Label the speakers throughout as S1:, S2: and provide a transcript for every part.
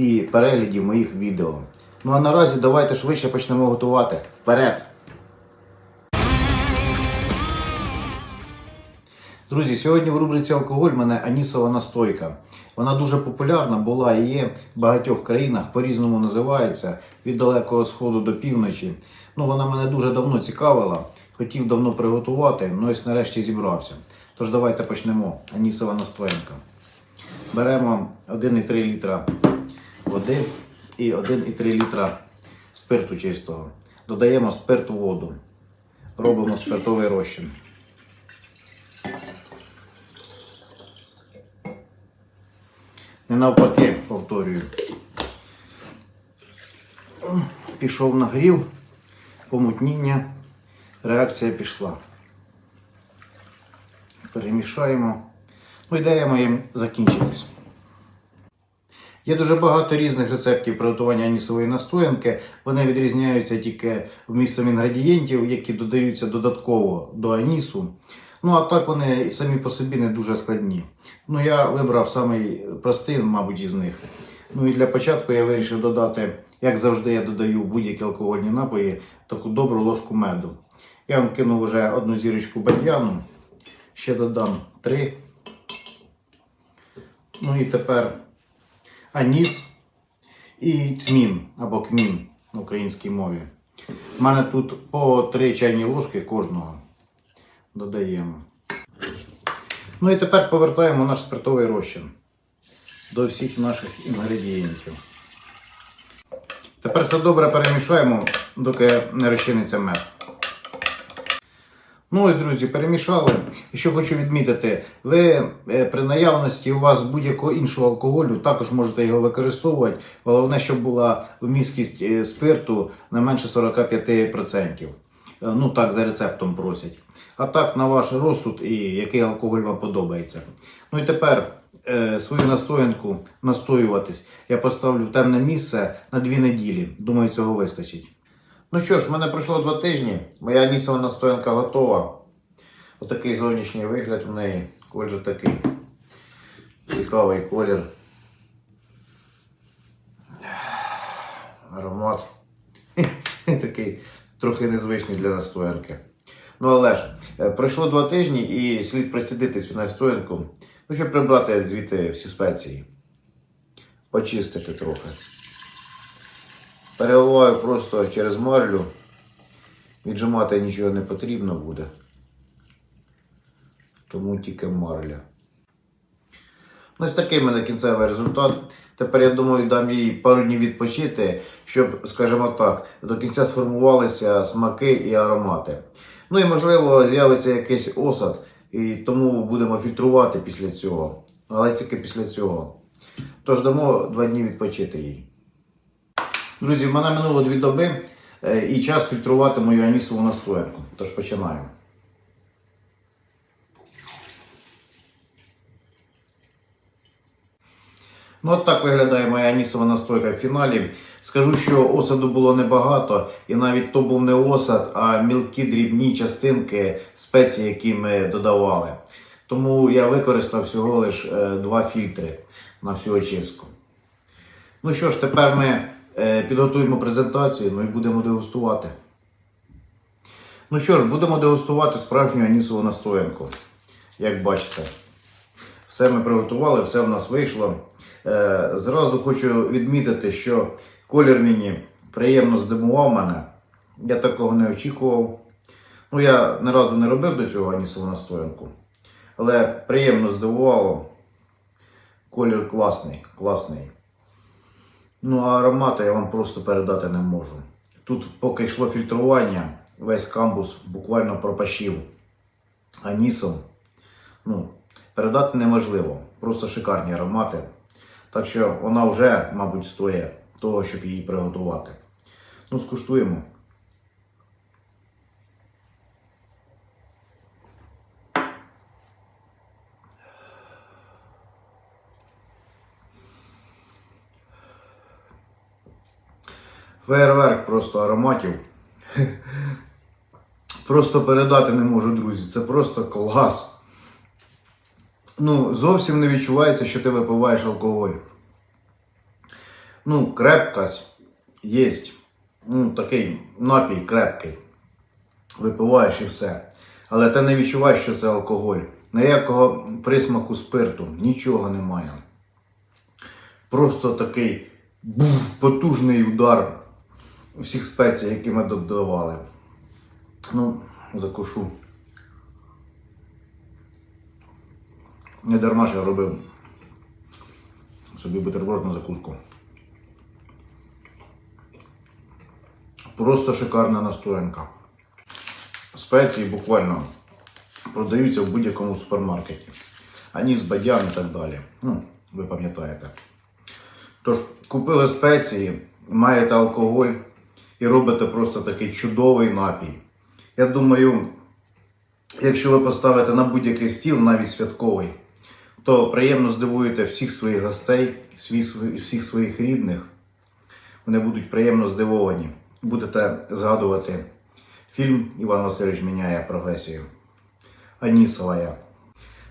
S1: і переглядів моїх відео. Ну а наразі давайте швидше почнемо готувати. Вперед! Друзі, сьогодні в рубриці Алкоголь мене анісова настойка. Вона дуже популярна була і є в багатьох країнах, по-різному називається від далекого сходу до півночі. Ну, вона мене дуже давно цікавила, хотів давно приготувати, ну ось нарешті зібрався. Тож давайте почнемо. Анісова настоянка. Беремо 1,3 літра води і 1,3 літра спирту чистого. Додаємо спирт у воду. Робимо спиртовий розчин. Не навпаки, повторюю. Пішов нагрів, помутніння, реакція пішла. Перемішаємо. Ну даємо їм закінчитись. Є дуже багато різних рецептів приготування анісової настоянки. Вони відрізняються тільки вмістом інгредієнтів, які додаються додатково до анісу. Ну а так вони самі по собі не дуже складні. Ну я вибрав самий простий, мабуть, із них. Ну і для початку я вирішив додати, як завжди, я додаю будь-які алкогольні напої таку добру ложку меду. Я вам кинув вже одну зірочку бальяну, ще додам три. Ну і тепер аніс і тмін або кмін на українській мові. У мене тут по 3 чайні ложки кожного додаємо. Ну і тепер повертаємо наш спиртовий розчин до всіх наших інгредієнтів. Тепер все добре перемішаємо, доки не розчиниться мед. Ну ось, друзі, перемішали. Що хочу відмітити, ви е, при наявності у вас будь-якого іншого алкоголю також можете його використовувати. Головне, щоб була вмісткість е, спирту не менше 45%. Е, Ну так, за рецептом просять. А так, на ваш розсуд і який алкоголь вам подобається. Ну і тепер свою настоянку настоюватись я поставлю в темне місце на 2 неділі. Думаю, цього вистачить. Ну що ж, в мене пройшло два тижні. Моя анісова настоянка готова. Отакий зовнішній вигляд в неї. Колір такий. Цікавий колір. Аромат. Такий трохи незвичний для настоянки. Ну але ж, е, пройшло два тижні і слід прицідити цю настоянку, ну, щоб прибрати звідти всі спеції. Очистити трохи. Переливаю просто через марлю. Віджимати нічого не потрібно буде. Тому тільки марля. Ну, ось такий в мене кінцевий результат. Тепер я думаю, дам їй пару днів відпочити, щоб, скажімо так, до кінця сформувалися смаки і аромати. Ну і можливо з'явиться якийсь осад, і тому будемо фільтрувати після цього. Але тільки після цього. Тож дамо два дні відпочити їй. Друзі, в мене минуло дві доби е, і час фільтрувати мою анісову настоянку. Тож починаємо. Ну, от так виглядає моя анісова настойка в фіналі. Скажу, що осаду було небагато, і навіть то був не осад, а мілкі дрібні частинки спецій, які ми додавали. Тому я використав всього лише два фільтри на всю очистку. Ну що ж, тепер ми підготуємо презентацію ну і будемо дегустувати. Ну що ж, будемо дегустувати справжню анісову настоянку. Як бачите, все ми приготували, все в нас вийшло. Е, Зразу хочу відмітити, що колір мені приємно здивував мене. Я такого не очікував. Ну, я ні разу не робив до цього анісову настоянку. Але приємно здивувало. Колір класний, класний. Ну, а аромати я вам просто передати не можу. Тут, поки йшло фільтрування, весь камбус буквально пропащив анісом. Ну, передати неможливо. Просто шикарні аромати. Так що вона вже, мабуть, стоїть того, щоб її приготувати. Ну, скуштуємо. Фейерверк просто ароматів. Просто передати не можу, друзі. Це просто клас. Ну, зовсім не відчувається, що ти випиваєш алкоголь. Ну, крепкость є. Ну, такий напій крепкий. Випиваєш і все. Але ти не відчуваєш, що це алкоголь. Ніякого присмаку спирту, нічого немає. Просто такий був потужний удар всіх спецій, які ми додавали. Ну, закушу. Не дарма ж я робив собі бутерброд закуску. Просто шикарна настоянка. Спеції буквально продаються в будь-якому супермаркеті. Аніс, бадян і так далі. Ну, ви пам'ятаєте. Тож, купили спеції, маєте алкоголь і робите просто такий чудовий напій. Я думаю, якщо ви поставите на будь-який стіл, навіть святковий, то приємно здивуєте всіх своїх гостей, всіх своїх рідних. Вони будуть приємно здивовані. Будете згадувати фільм Іван Васильович міняє професію. Анісова я.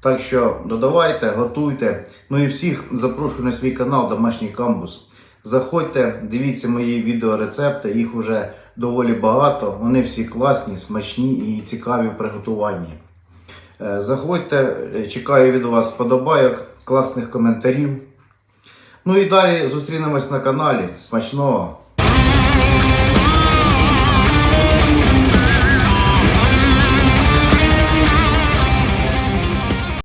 S1: Так що додавайте, готуйте. Ну і всіх запрошую на свій канал Домашній камбус. Заходьте, дивіться мої відеорецепти, їх вже доволі багато. Вони всі класні, смачні і цікаві в приготуванні. Е, Заходьте, е, чекаю від вас вподобайок, класних коментарів. Ну і далі зустрінемось на каналі. Смачного!